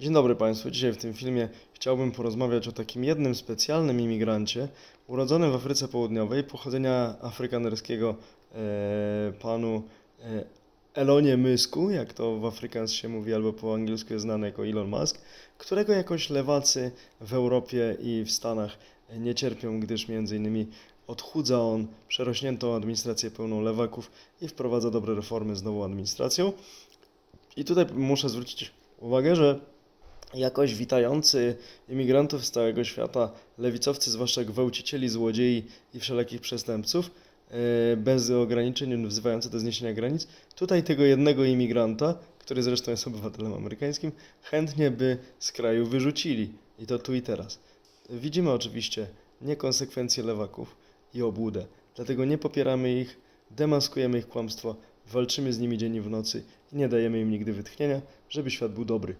Dzień dobry Państwu. Dzisiaj w tym filmie chciałbym porozmawiać o takim jednym specjalnym imigrancie urodzonym w Afryce Południowej, pochodzenia afrykanerskiego e, panu e, Elonie Mysku, jak to w Afrikaans się mówi, albo po angielsku jest znany jako Elon Musk, którego jakoś lewacy w Europie i w Stanach nie cierpią, gdyż między innymi odchudza on przerośniętą administrację pełną lewaków i wprowadza dobre reformy z nową administracją. I tutaj muszę zwrócić uwagę, że jakoś witający imigrantów z całego świata, lewicowcy, zwłaszcza gwałcicieli, złodziei i wszelakich przestępców, e, bez ograniczeń, wzywający do zniesienia granic, tutaj tego jednego imigranta, który zresztą jest obywatelem amerykańskim, chętnie by z kraju wyrzucili. I to tu i teraz. Widzimy oczywiście niekonsekwencje lewaków i obłudę, dlatego nie popieramy ich, demaskujemy ich kłamstwo, walczymy z nimi dzień i w nocy i nie dajemy im nigdy wytchnienia, żeby świat był dobry.